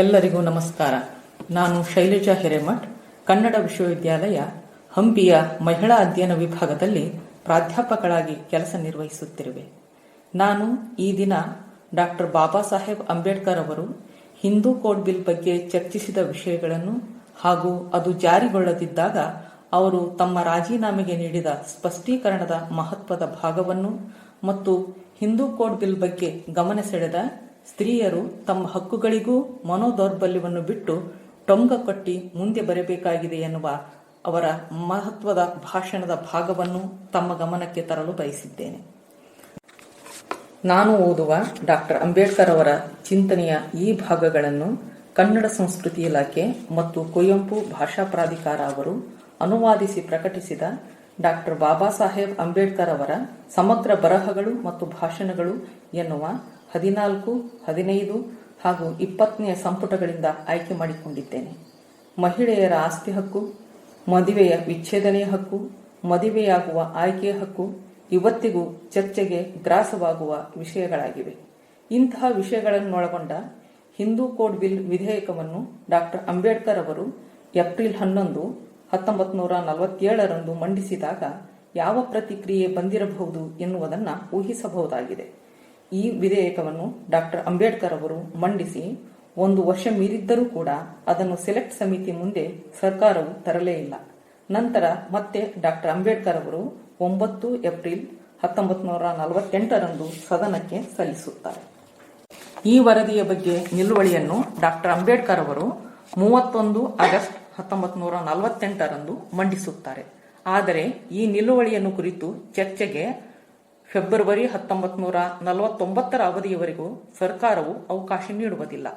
ಎಲ್ಲರಿಗೂ ನಮಸ್ಕಾರ. ನಾನು ಶೈಲಜಾ ಹಿರೇಮಠ್, ಕನ್ನಡ ವಿಶ್ವವಿದ್ಯಾಲಯ, ಹಂಪಿಯ ಮಹಿಳಾ ಅಧ್ಯಯನ ವಿಭಾಗದಲ್ಲಿ ಪ್ರಾಧ್ಯಾಪಕಳಾಗಿ ಕೆಲಸ ನಿರ್ವಹಿಸುತ್ತಿರುವೆ. ನಾನು ಈ ದಿನ ಡಾಕ್ಟರ್ ಬಾಬಾ ಸಾಹೇಬ್ ಅಂಬೇಡ್ಕರ್ ಅವರು ಹಿಂದೂ ಕೋಡ್ ಬಿಲ್ ಬಗ್ಗೆ ಚರ್ಚಿಸಿದ ವಿಷಯಗಳನ್ನು ಹಾಗೂ ಅದು ಜಾರಿಗೊಳ್ಳದಿದ್ದಾಗ ಅವರು ತಮ್ಮ ರಾಜೀನಾಮೆಗೆ ನೀಡಿದ ಸ್ಪಷ್ಟೀಕರಣದ ಮಹತ್ವದ ಭಾಗವನ್ನು ಮತ್ತು ಹಿಂದೂ ಕೋಡ್ ಬಿಲ್ ಬಗ್ಗೆ ಗಮನ ಸೆಳೆದ ಸ್ತ್ರೀಯರು ತಮ್ಮ ಹಕ್ಕುಗಳಿಗೂ ಮನೋದೌರ್ಬಲ್ಯವನ್ನು ಬಿಟ್ಟು ಟೊಂಗ ಕಟ್ಟಿ ಮುಂದೆ ಬರಬೇಕಾಗಿದೆ ಎನ್ನುವ ಅವರ ಮಹತ್ವದ ಭಾಷಣದ ಭಾಗವನ್ನು ತಮ್ಮ ಗಮನಕ್ಕೆ ತರಲು ಬಯಸಿದ್ದೇನೆ. ನಾನು ಓದುವ ಡಾಕ್ಟರ್ ಅಂಬೇಡ್ಕರ್ ಅವರ ಚಿಂತನೆಯ ಈ ಭಾಗಗಳನ್ನು ಕನ್ನಡ ಸಂಸ್ಕೃತಿ ಇಲಾಖೆ ಮತ್ತು ಕುವೆಂಪು ಭಾಷಾ ಪ್ರಾಧಿಕಾರ ಅವರು ಅನುವಾದಿಸಿ ಪ್ರಕಟಿಸಿದ ಡಾಕ್ಟರ್ ಬಾಬಾ ಸಾಹೇಬ್ ಅಂಬೇಡ್ಕರ್ ಅವರ ಸಮಗ್ರ ಬರಹಗಳು ಮತ್ತು ಭಾಷಣಗಳು ಎನ್ನುವ ಹದಿನಾಲ್ಕು, ಹದಿನೈದು ಹಾಗೂ ಇಪ್ಪತ್ತನೆಯ ಸಂಪುಟಗಳಿಂದ ಆಯ್ಕೆ ಮಾಡಿಕೊಂಡಿದ್ದೇನೆ. ಮಹಿಳೆಯರ ಆಸ್ತಿ ಹಕ್ಕು, ಮದುವೆಯ ವಿಚ್ಛೇದನೆಯ ಹಕ್ಕು, ಮದುವೆಯಾಗುವ ಆಯ್ಕೆಯ ಹಕ್ಕು ಇವತ್ತಿಗೂ ಚರ್ಚೆಗೆ ಗ್ರಾಸವಾಗುವ ವಿಷಯಗಳಾಗಿವೆ. ಇಂತಹ ವಿಷಯಗಳನ್ನೊಳಗೊಂಡ ಹಿಂದೂ ಕೋಡ್ ಬಿಲ್ ವಿಧೇಯಕವನ್ನು ಡಾಕ್ಟರ್ ಅಂಬೇಡ್ಕರ್ ಅವರು ಏಪ್ರಿಲ್ ಹನ್ನೊಂದು ಹತ್ತೊಂಬತ್ತು ನೂರ ನಲವತ್ತೇಳರಂದು ಮಂಡಿಸಿದಾಗ ಯಾವ ಪ್ರತಿಕ್ರಿಯೆ ಬಂದಿರಬಹುದು ಎನ್ನುವುದನ್ನು ಊಹಿಸಬಹುದಾಗಿದೆ. ಈ ವಿಧೇಯಕವನ್ನು ಡಾಕ್ಟರ್ ಅಂಬೇಡ್ಕರ್ ಅವರು ಮಂಡಿಸಿ ಒಂದು ವರ್ಷ ಮೀರಿದ್ದರೂ ಕೂಡ ಅದನ್ನು ಸೆಲೆಕ್ಟ್ ಸಮಿತಿ ಮುಂದೆ ಸರ್ಕಾರವು ತರಲೇ ಇಲ್ಲ. ನಂತರ ಮತ್ತೆ ಡಾಕ್ಟರ್ ಅಂಬೇಡ್ಕರ್ ಅವರು ಒಂಬತ್ತು ಏಪ್ರಿಲ್ ಹತ್ತೊಂಬತ್ತು ನೂರ ನಲವತ್ತೆಂಟರಂದು ಸದನಕ್ಕೆ ಸಲ್ಲಿಸುತ್ತಾರೆ. ಈ ವರದಿಯ ಬಗ್ಗೆ ನಿಲುವಳಿಯನ್ನು ಡಾಕ್ಟರ್ ಅಂಬೇಡ್ಕರ್ ಅವರು ಮೂವತ್ತೊಂದು ಆಗಸ್ಟ್ ಹತ್ತೊಂಬತ್ತು ನೂರ ನಲವತ್ತೆಂಟರಂದು ಮಂಡಿಸುತ್ತಾರೆ. ಆದರೆ ಈ ನಿಲುವಳಿಯನ್ನು ಕುರಿತು ಚರ್ಚೆಗೆ ಫೆಬ್ರವರಿ ಹತ್ತೊಂಬತ್ತು ನೂರ ನಲವತ್ತೊಂಬತ್ತರ ಅವಧಿಯವರೆಗೂ ಸರ್ಕಾರವು ಅವಕಾಶ ನೀಡುವುದಿಲ್ಲ.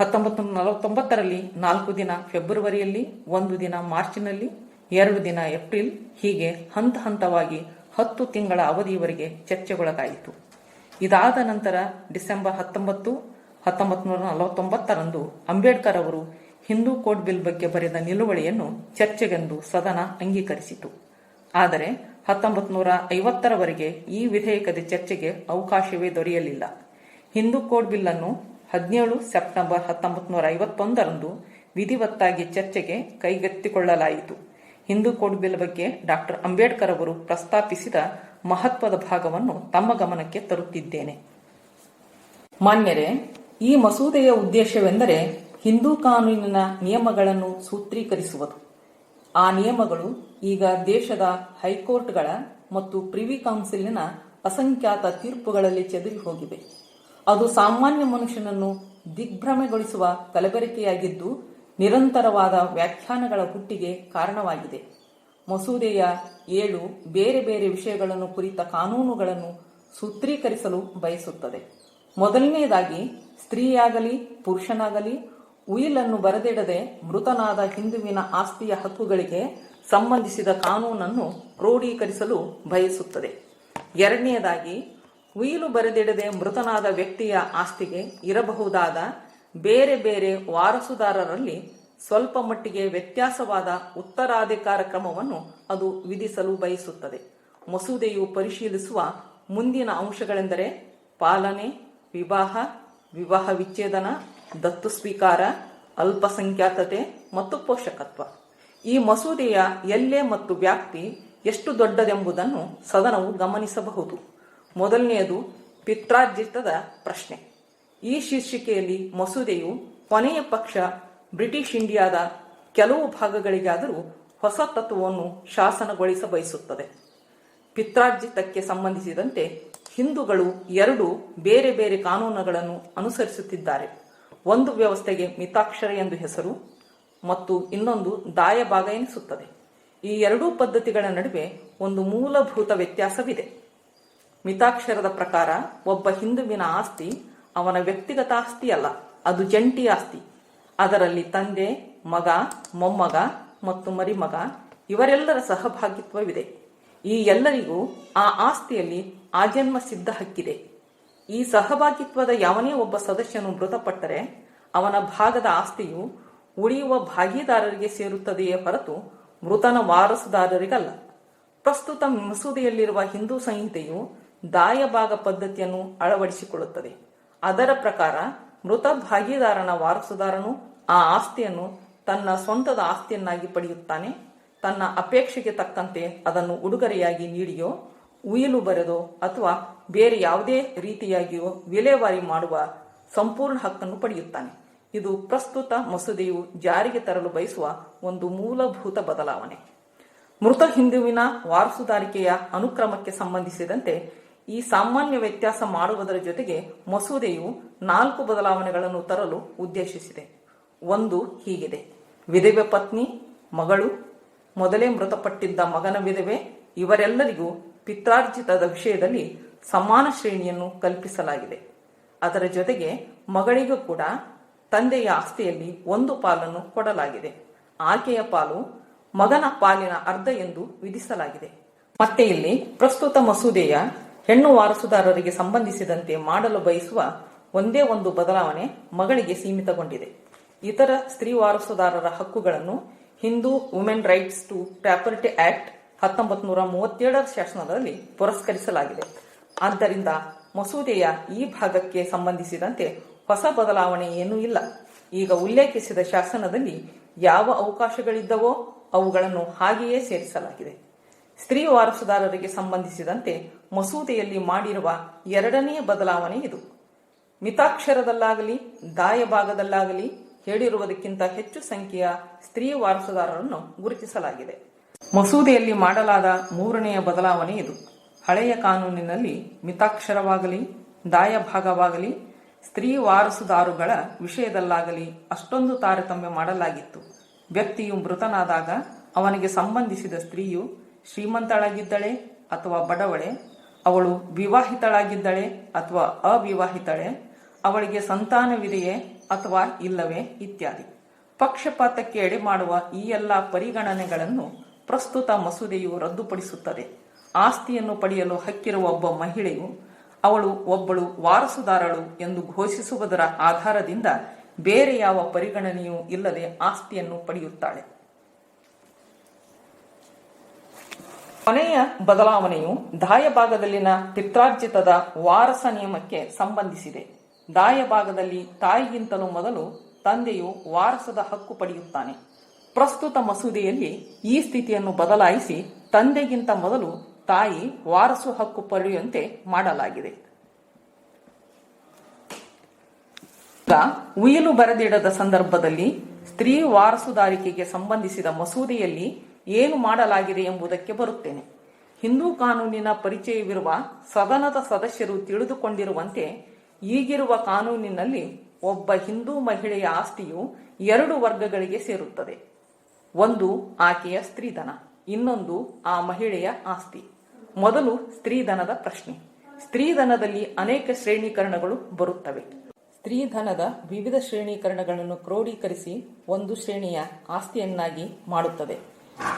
ಹತ್ತೊಂಬತ್ತು ನಲವತ್ತೊಂಬತ್ತರಲ್ಲಿ ನಾಲ್ಕು ದಿನ ಫೆಬ್ರವರಿಯಲ್ಲಿ, ಒಂದು ದಿನ ಮಾರ್ಚ್ನಲ್ಲಿ, ಎರಡು ದಿನ ಏಪ್ರಿಲ್, ಹೀಗೆ ಹಂತ ಹಂತವಾಗಿ ಹತ್ತು ತಿಂಗಳ ಅವಧಿಯವರೆಗೆ ಚರ್ಚೆಗೊಳಗಾಯಿತು. ಇದಾದ ನಂತರ ಡಿಸೆಂಬರ್ ಹತ್ತೊಂಬತ್ತು ಹತ್ತೊಂಬತ್ತು ನೂರ ನಲವತ್ತೊಂಬತ್ತರಂದು ಅಂಬೇಡ್ಕರ್ ಅವರು ಹಿಂದೂ ಕೋಡ್ ಬಿಲ್ ಬಗ್ಗೆ ಬರೆದ ನಿಲುವಳಿಯನ್ನು ಚರ್ಚೆಗೆಂದು ಸದನ ಅಂಗೀಕರಿಸಿತು. ಆದರೆ ಹತ್ತೊಂಬತ್ತು ನೂರ ಐವತ್ತರವರೆಗೆ ಈ ವಿಧೇಯಕದ ಚರ್ಚೆಗೆ ಅವಕಾಶವೇ ದೊರೆಯಲಿಲ್ಲ. ಹಿಂದೂ ಕೋಡ್ ಬಿಲ್ ಅನ್ನು ಹದಿನೇಳು ಸೆಪ್ಟೆಂಬರ್ ಹತ್ತೊಂಬತ್ತು ನೂರ ಐವತ್ತೊಂದರಂದು ವಿಧಿವತ್ತಾಗಿ ಚರ್ಚೆಗೆ ಕೈಗೆತ್ತಿಕೊಳ್ಳಲಾಯಿತು. ಹಿಂದೂ ಕೋಡ್ ಬಿಲ್ ಬಗ್ಗೆ ಡಾಕ್ಟರ್ ಅಂಬೇಡ್ಕರ್ ಅವರು ಪ್ರಸ್ತಾಪಿಸಿದ ಮಹತ್ವದ ಭಾಗವನ್ನು ತಮ್ಮ ಗಮನಕ್ಕೆ ತರುತ್ತಿದ್ದೇನೆ. ಮಾನ್ಯರೇ, ಈ ಮಸೂದೆಯ ಉದ್ದೇಶವೆಂದರೆ ಹಿಂದೂ ಕಾನೂನಿನ ನಿಯಮಗಳನ್ನು ಸೂತ್ರೀಕರಿಸುವುದು. ಆ ನಿಯಮಗಳು ಈಗ ದೇಶದ ಹೈಕೋರ್ಟ್ಗಳ ಮತ್ತು ಪ್ರಿವಿ ಕೌನ್ಸಿಲಿನ ಅಸಂಖ್ಯಾತ ತೀರ್ಪುಗಳಲ್ಲಿ ಚದುರಿ ಹೋಗಿವೆ. ಅದು ಸಾಮಾನ್ಯ ಮನುಷ್ಯನನ್ನು ದಿಗ್ಭ್ರಮೆಗೊಳಿಸುವ ಕಲಬೆರಕೆಯಾಗಿದ್ದು ನಿರಂತರವಾದ ವ್ಯಾಖ್ಯಾನಗಳ ಹುಟ್ಟಿಗೆ ಕಾರಣವಾಗಿದೆ. ಮಸೂದೆಯ ಏಳು ಬೇರೆ ಬೇರೆ ವಿಷಯಗಳನ್ನು ಕುರಿತ ಕಾನೂನುಗಳನ್ನು ಸೂತ್ರೀಕರಿಸಲು ಬಯಸುತ್ತದೆ. ಮೊದಲನೆಯದಾಗಿ, ಸ್ತ್ರೀಯಾಗಲಿ, ಪುರುಷನಾಗಲಿ ಉಯಿಲನ್ನು ಬರೆದಿಡದೆ ಮೃತನಾದ ಹಿಂದುವಿನ ಆಸ್ತಿಯ ಹಕ್ಕುಗಳಿಗೆ ಸಂಬಂಧಿಸಿದ ಕಾನೂನನ್ನು ಕ್ರೋಢೀಕರಿಸಲು ಬಯಸುತ್ತದೆ. ಎರಡನೆಯದಾಗಿ, ಉಯಿಲು ಬರೆದಿಡದೆ ಮೃತನಾದ ವ್ಯಕ್ತಿಯ ಆಸ್ತಿಗೆ ಇರಬಹುದಾದ ಬೇರೆ ಬೇರೆ ವಾರಸುದಾರರಲ್ಲಿ ಸ್ವಲ್ಪ ಮಟ್ಟಿಗೆ ವ್ಯತ್ಯಾಸವಾದ ಉತ್ತರಾಧಿಕಾರ ಕ್ರಮವನ್ನು ಅದು ವಿಧಿಸಲು ಬಯಸುತ್ತದೆ. ಮಸೂದೆಯು ಪರಿಶೀಲಿಸುವ ಮುಂದಿನ ಅಂಶಗಳೆಂದರೆ ಪಾಲನೆ, ವಿವಾಹ ವಿವಾಹ ವಿಚ್ಛೇದನ ದತ್ತು ಸ್ವೀಕಾರ ಅಲ್ಪಸಂಖ್ಯಾತತೆ ಮತ್ತು ಪೋಷಕತ್ವ. ಈ ಮಸೂದೆಯ ಎಲ್ಲೆ ಮತ್ತು ವ್ಯಾಪ್ತಿ ಎಷ್ಟು ದೊಡ್ಡದೆಂಬುದನ್ನು ಸದನವು ಗಮನಿಸಬಹುದು. ಮೊದಲನೆಯದು ಪಿತ್ರಾರ್ಜಿತದ ಪ್ರಶ್ನೆ. ಈ ಶೀರ್ಷಿಕೆಯಲ್ಲಿ ಮಸೂದೆಯು ಕೊನೆಯ ಪಕ್ಷ ಬ್ರಿಟಿಷ್ ಇಂಡಿಯಾದ ಕೆಲವು ಭಾಗಗಳಿಗಾದರೂ ಹೊಸ ತತ್ವವನ್ನು ಶಾಸನಗೊಳಿಸ ಬಯಸುತ್ತದೆ ಪಿತ್ರಾರ್ಜಿತಕ್ಕೆ ಸಂಬಂಧಿಸಿದಂತೆ ಹಿಂದೂಗಳು ಎರಡು ಬೇರೆ ಬೇರೆ ಕಾನೂನುಗಳನ್ನು ಅನುಸರಿಸುತ್ತಿದ್ದಾರೆ. ಒಂದು ವ್ಯವಸ್ಥೆಗೆ ಮಿತಾಕ್ಷರ ಎಂದು ಹೆಸರು ಮತ್ತು ಇನ್ನೊಂದು ದಾಯಭಾಗ ಎನಿಸುತ್ತದೆ. ಈ ಎರಡೂ ಪದ್ಧತಿಗಳ ನಡುವೆ ಒಂದು ಮೂಲಭೂತ ವ್ಯತ್ಯಾಸವಿದೆ. ಮಿತಾಕ್ಷರದ ಪ್ರಕಾರ ಒಬ್ಬ ಹಿಂದುವಿನ ಆಸ್ತಿ ಅವನ ವ್ಯಕ್ತಿಗತ ಆಸ್ತಿ ಅಲ್ಲ ಅದು ಜಂಟಿ ಆಸ್ತಿ. ಅದರಲ್ಲಿ ತಂದೆ, ಮಗ, ಮೊಮ್ಮಗ ಮತ್ತು ಮರಿಮಗ ಇವರೆಲ್ಲರ ಸಹಭಾಗಿತ್ವವಿದೆ. ಈ ಎಲ್ಲರಿಗೂ ಆ ಆಸ್ತಿಯಲ್ಲಿ ಆಜನ್ಮ ಸಿದ್ಧ ಹಕ್ಕಿದೆ. ಈ ಸಹಭಾಗಿತ್ವದ ಯಾವನೇ ಒಬ್ಬ ಸದಸ್ಯನು ಮೃತಪಟ್ಟರೆ ಅವನ ಭಾಗದ ಆಸ್ತಿಯು ಉಳಿಯುವ ಭಾಗಿದಾರರಿಗೆ ಸೇರುತ್ತದೆಯೇ ಹೊರತು ಮೃತನ ವಾರಸುದಾರರಿಗಲ್ಲ. ಪ್ರಸ್ತುತ ಮಸೂದೆಯಲ್ಲಿರುವ ಹಿಂದೂ ಸಂಹಿತೆಯು ದಾಯಭಾಗ ಪದ್ಧತಿಯನ್ನು ಅಳವಡಿಸಿಕೊಳ್ಳುತ್ತದೆ. ಅದರ ಪ್ರಕಾರ ಮೃತ ಭಾಗಿದಾರನ ವಾರಸುದಾರನು ಆ ಆಸ್ತಿಯನ್ನು ತನ್ನ ಸ್ವಂತದ ಆಸ್ತಿಯನ್ನಾಗಿ ಪಡೆಯುತ್ತಾನೆ. ತನ್ನ ಅಪೇಕ್ಷೆಗೆ ತಕ್ಕಂತೆ ಅದನ್ನು ಉಡುಗೊರೆಯಾಗಿ ನೀಡಿಯೋ ಉಯಿಲು ಬರೆದೋ ಅಥವಾ ಬೇರೆ ಯಾವುದೇ ರೀತಿಯಾಗಿಯೂ ವಿಲೇವಾರಿ ಮಾಡುವ ಸಂಪೂರ್ಣ ಹಕ್ಕನ್ನು ಪಡೆಯುತ್ತಾನೆ. ಇದು ಪ್ರಸ್ತುತ ಮಸೂದೆಯು ಜಾರಿಗೆ ತರಲು ಬಯಸುವ ಒಂದು ಮೂಲಭೂತ ಬದಲಾವಣೆ. ಮೃತ ಹಿಂದುವಿನ ವಾರಸುದಾರಿಕೆಯ ಅನುಕ್ರಮಕ್ಕೆ ಸಂಬಂಧಿಸಿದಂತೆ ಈ ಸಾಮಾನ್ಯ ವ್ಯತ್ಯಾಸ ಮಾಡುವುದರ ಜೊತೆಗೆ ಮಸೂದೆಯು ನಾಲ್ಕು ಬದಲಾವಣೆಗಳನ್ನು ತರಲು ಉದ್ದೇಶಿಸಿದೆ. ಒಂದು ಹೀಗಿದೆ. ವಿಧವೆ ಪತ್ನಿ, ಮಗಳು, ಮೊದಲೇ ಮೃತಪಟ್ಟಿದ್ದ ಮಗನ ವಿಧವೆ, ಇವರೆಲ್ಲರಿಗೂ ಪಿತ್ರಾರ್ಜಿತದ ವಿಷಯದಲ್ಲಿ ಸಮಾನ ಶ್ರೇಣಿಯನ್ನು ಕಲ್ಪಿಸಲಾಗಿದೆ. ಅದರ ಜೊತೆಗೆ ಮಗಳಿಗೂ ಕೂಡ ತಂದೆಯ ಆಸ್ತಿಯಲ್ಲಿ ಒಂದು ಪಾಲನ್ನು ಕೊಡಲಾಗಿದೆ. ಆಕೆಯ ಪಾಲು ಮಗನ ಪಾಲಿನ ಅರ್ಧ ಎಂದು ವಿಧಿಸಲಾಗಿದೆ. ಮತ್ತೆ ಇಲ್ಲಿ ಪ್ರಸ್ತುತ ಮಸೂದೆಯ ಹೆಣ್ಣು ವಾರಸುದಾರರಿಗೆ ಸಂಬಂಧಿಸಿದಂತೆ ಮಾಡಲು ಬಯಸುವ ಒಂದೇ ಒಂದು ಬದಲಾವಣೆ ಮಗಳಿಗೆ ಸೀಮಿತಗೊಂಡಿದೆ. ಇತರ ಸ್ತ್ರೀ ವಾರಸುದಾರರ ಹಕ್ಕುಗಳನ್ನು Hindu women rights to property act ಹತ್ತೊಂಬತ್ತು ನೂರ ಮೂವತ್ತೇಳರ ಶಾಸನದಲ್ಲಿ ಪುರಸ್ಕರಿಸಲಾಗಿದೆ. ಆದ್ದರಿಂದ ಮಸೂದೆಯ ಈ ಭಾಗಕ್ಕೆ ಸಂಬಂಧಿಸಿದಂತೆ ಹೊಸ ಬದಲಾವಣೆ ಏನೂ ಇಲ್ಲ. ಈಗ ಉಲ್ಲೇಖಿಸಿದ ಶಾಸನದಲ್ಲಿ ಯಾವ ಅವಕಾಶಗಳಿದ್ದವೋ ಅವುಗಳನ್ನು ಹಾಗೆಯೇ ಸೇರಿಸಲಾಗಿದೆ. ಸ್ತ್ರೀ ವಾರಸುದಾರರಿಗೆ ಸಂಬಂಧಿಸಿದಂತೆ ಮಸೂದೆಯಲ್ಲಿ ಮಾಡಿರುವ ಎರಡನೆಯ ಬದಲಾವಣೆ ಇದು. ಮಿತಾಕ್ಷರದಲ್ಲಾಗಲಿ, ದಾಯಭಾಗದಲ್ಲಾಗಲಿ ಹೇಳಿರುವುದಕ್ಕಿಂತ ಹೆಚ್ಚು ಸಂಖ್ಯೆಯ ಸ್ತ್ರೀ ವಾರಸುದಾರರನ್ನು ಗುರುತಿಸಲಾಗಿದೆ. ಮಸೂದೆಯಲ್ಲಿ ಮಾಡಲಾದ ಮೂರನೆಯ ಬದಲಾವಣೆ ಇದು. ಹಳೆಯ ಕಾನೂನಿನಲ್ಲಿ ಮಿತಾಕ್ಷರವಾಗಲಿ, ದಾಯಭಾಗವಾಗಲಿ, ಸ್ತ್ರೀ ವಾರಸುದಾರುಗಳ ವಿಷಯದಲ್ಲಾಗಲಿ ಅಷ್ಟೊಂದು ತಾರತಮ್ಯ ಮಾಡಲಾಗಿತ್ತು. ವ್ಯಕ್ತಿಯು ಮೃತನಾದಾಗ ಅವನಿಗೆ ಸಂಬಂಧಿಸಿದ ಸ್ತ್ರೀಯು ಶ್ರೀಮಂತಳಾಗಿದ್ದಳೆ ಅಥವಾ ಬಡವಳೆ, ಅವಳು ವಿವಾಹಿತಳಾಗಿದ್ದಳೆ ಅಥವಾ ಅವಿವಾಹಿತಳೆ, ಅವಳಿಗೆ ಸಂತಾನವಿದೆಯೇ ಅಥವಾ ಇಲ್ಲವೇ ಇತ್ಯಾದಿ. ಪಕ್ಷಪಾತಕ್ಕೆ ಎಡೆ ಮಾಡುವ ಈ ಎಲ್ಲ ಪರಿಗಣನೆಗಳನ್ನು ಪ್ರಸ್ತುತ ಮಸೂದೆಯು ರದ್ದುಪಡಿಸುತ್ತದೆ. ಆಸ್ತಿಯನ್ನು ಪಡೆಯಲು ಹಕ್ಕಿರುವ ಒಬ್ಬ ಮಹಿಳೆಯು, ಅವಳು ಒಬ್ಬಳು ವಾರಸುದಾರಳು ಎಂದು ಘೋಷಿಸುವುದರ ಆಧಾರದಿಂದ ಬೇರೆ ಯಾವ ಪರಿಗಣನೆಯೂ ಇಲ್ಲದೆ ಆಸ್ತಿಯನ್ನು ಪಡೆಯುತ್ತಾಳೆ. ಕೊನೆಯ ಬದಲಾವಣೆಯು ದಾಯಭಾಗದಲ್ಲಿನ ಪಿತ್ರಾರ್ಜಿತದ ವಾರಸ ನಿಯಮಕ್ಕೆ ಸಂಬಂಧಿಸಿದೆ. ದಾಯಭಾಗದಲ್ಲಿ ತಾಯಿಗಿಂತಲೂ ಮೊದಲು ತಂದೆಯು ವಾರಸದ ಹಕ್ಕು ಪಡೆಯುತ್ತಾನೆ. ಪ್ರಸ್ತುತ ಮಸೂದೆಯಲ್ಲಿ ಈ ಸ್ಥಿತಿಯನ್ನು ಬದಲಾಯಿಸಿ ತಂದೆಗಿಂತ ಮೊದಲು ತಾಯಿ ವಾರಸು ಹಕ್ಕು ಪಡೆಯುವಂತೆ ಮಾಡಲಾಗಿದೆ. ಉಯಿಲು ಬರೆದಿಡದ ಸಂದರ್ಭದಲ್ಲಿ ಸ್ತ್ರೀ ವಾರಸುದಾರಿಕೆಗೆ ಸಂಬಂಧಿಸಿದ ಮಸೂದೆಯಲ್ಲಿ ಏನು ಮಾಡಲಾಗಿದೆ ಎಂಬುದಕ್ಕೆ ಬರುತ್ತೇನೆ. ಹಿಂದೂ ಕಾನೂನಿನ ಪರಿಚಯವಿರುವ ಸದನದ ಸದಸ್ಯರು ತಿಳಿದುಕೊಂಡಿರುವಂತೆ ಈಗಿರುವ ಕಾನೂನಿನಲ್ಲಿ ಒಬ್ಬ ಹಿಂದೂ ಮಹಿಳೆಯ ಆಸ್ತಿಯು ಎರಡು ವರ್ಗಗಳಿಗೆ ಸೇರುತ್ತದೆ. ಒಂದು ಆಕೆಯ ಸ್ತ್ರೀಧನ, ಇನ್ನೊಂದು ಆ ಮಹಿಳೆಯ ಆಸ್ತಿ. ಮೊದಲು ಸ್ತ್ರೀಧನದ ಪ್ರಶ್ನೆ. ಸ್ತ್ರೀಧನದಲ್ಲಿ ಅನೇಕ ಶ್ರೇಣೀಕರಣಗಳು ಬರುತ್ತವೆ. ಸ್ತ್ರೀಧನದ ವಿವಿಧ ಶ್ರೇಣೀಕರಣಗಳನ್ನು ಕ್ರೋಢೀಕರಿಸಿ ಒಂದು ಶ್ರೇಣಿಯ ಆಸ್ತಿಯನ್ನಾಗಿ ಮಾಡುತ್ತದೆ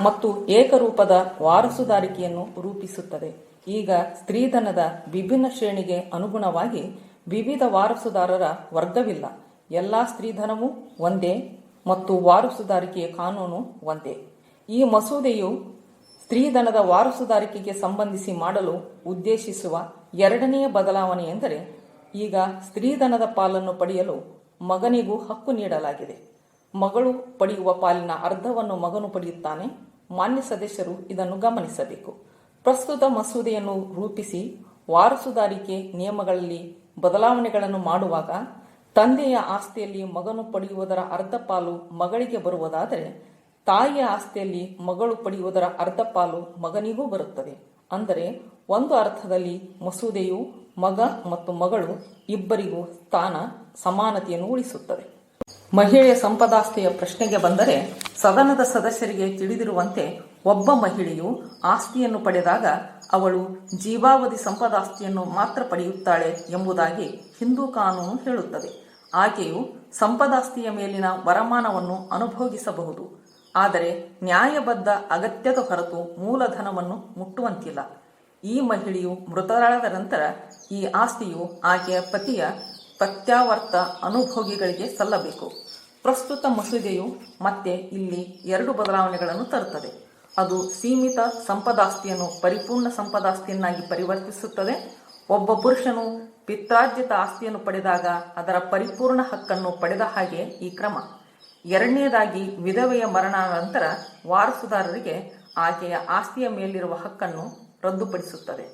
ಮತ್ತು ಏಕರೂಪದ ವಾರಸುದಾರಿಕೆಯನ್ನು ರೂಪಿಸುತ್ತದೆ. ಈಗ ಸ್ತ್ರೀಧನದ ವಿಭಿನ್ನ ಶ್ರೇಣಿಗೆ ಅನುಗುಣವಾಗಿ ವಿವಿಧ ವಾರಸುದಾರರ ವರ್ಗವಿಲ್ಲ. ಎಲ್ಲಾ ಸ್ತ್ರೀಧನವೂ ಒಂದೇ ಮತ್ತು ವಾರಸುದಾರಿಕೆಯ ಕಾನೂನು ಒಂದೇ. ಈ ಮಸೂದೆಯು ಸ್ತ್ರೀಧನದ ವಾರಸುದಾರಿಕೆಗೆ ಸಂಬಂಧಿಸಿ ಮಾಡಲು ಉದ್ದೇಶಿಸುವ ಎರಡನೆಯ ಬದಲಾವಣೆ ಎಂದರೆ, ಈಗ ಸ್ತ್ರೀಧನದ ಪಾಲನ್ನು ಪಡೆಯಲು ಮಗನಿಗೂ ಹಕ್ಕು ನೀಡಲಾಗಿದೆ. ಮಗಳು ಪಡೆಯುವ ಪಾಲಿನ ಅರ್ಧವನ್ನು ಮಗನು ಪಡೆಯುತ್ತಾನೆ, ಮಾನ್ಯ ಸದಸ್ಯರು ಇದನ್ನು ಗಮನಿಸಬೇಕು. ಪ್ರಸ್ತುತ ಮಸೂದೆಯನ್ನು ರೂಪಿಸಿ ವಾರಸುದಾರಿಕೆ ನಿಯಮಗಳಲ್ಲಿ ಬದಲಾವಣೆಗಳನ್ನು ಮಾಡುವಾಗ ತಂದೆಯ ಆಸ್ತಿಯಲ್ಲಿ ಮಗನು ಪಡೆಯುವುದರ ಅರ್ಧ ಪಾಲು ಮಗಳಿಗೆ ಬರುವುದಾದರೆ, ತಾಯಿಯ ಆಸ್ತಿಯಲ್ಲಿ ಮಗಳು ಪಡೆಯುವುದರ ಅರ್ಧ ಪಾಲು ಮಗನಿಗೂ ಬರುತ್ತದೆ. ಅಂದರೆ, ಒಂದು ಅರ್ಥದಲ್ಲಿ ಮಸೂದೆಯು ಮಗ ಮತ್ತು ಮಗಳು ಇಬ್ಬರಿಗೂ ಸ್ಥಾನ, ಸಮಾನತೆಯನ್ನು ಉಳಿಸುತ್ತದೆ. ಮಹಿಳೆಯ ಸಂಪದಾಸ್ತಿಯ ಪ್ರಶ್ನೆಗೆ ಬಂದರೆ, ಸದನದ ಸದಸ್ಯರಿಗೆ ತಿಳಿದಿರುವಂತೆ ಒಬ್ಬ ಮಹಿಳೆಯು ಆಸ್ತಿಯನ್ನು ಪಡೆದಾಗ ಅವಳು ಜೀವಾವಧಿ ಸಂಪದಾಸ್ತಿಯನ್ನು ಮಾತ್ರ ಪಡೆಯುತ್ತಾಳೆ ಎಂಬುದಾಗಿ ಹಿಂದೂ ಕಾನೂನು ಹೇಳುತ್ತದೆ. ಆಕೆಯು ಸಂಪದಾಸ್ತಿಯ ಮೇಲಿನ ವರಮಾನವನ್ನು ಅನುಭೋಗಿಸಬಹುದು. ಆದರೆ ನ್ಯಾಯಬದ್ಧ ಅಗತ್ಯದ ಹೊರತು ಮೂಲಧನವನ್ನು ಮುಟ್ಟುವಂತಿಲ್ಲ. ಈ ಮಹಿಳೆಯು ಮೃತರಾದ ನಂತರ ಈ ಆಸ್ತಿಯು ಆಕೆಯ ಪತಿಯ ಪ್ರತ್ಯಾವರ್ತ ಅನುಭೋಗಿಗಳಿಗೆ ಸಲ್ಲಬೇಕು. ಪ್ರಸ್ತುತ ಮಸೂದೆಯು ಮತ್ತೆ ಇಲ್ಲಿ ಎರಡು ಬದಲಾವಣೆಗಳನ್ನು ತರುತ್ತದೆ. ಅದು ಸೀಮಿತ ಸಂಪದಾಸ್ತಿಯನ್ನು ಪರಿಪೂರ್ಣ ಸಂಪದಾಸ್ತಿಯನ್ನಾಗಿ ಪರಿವರ್ತಿಸುತ್ತದೆ. ಒಬ್ಬ ಪುರುಷನು ಪಿತ್ರಾರ್ಜಿತ ಆಸ್ತಿಯನ್ನು ಪಡೆದಾಗ ಅದರ ಪರಿಪೂರ್ಣ ಹಕ್ಕನ್ನು ಪಡೆದ ಹಾಗೆ ಈ ಕ್ರಮ. ಎರಡನೇದಾಗಿ ವಿಧವೆಯ ಮರಣಾನಂತರ ವಾರಸುದಾರರಿಗೆ ಆಕೆಯ ಆಸ್ತಿಯ ಮೇಲಿರುವ ಹಕ್ಕನ್ನು ರದ್ದುಪಡಿಸುತ್ತದೆ.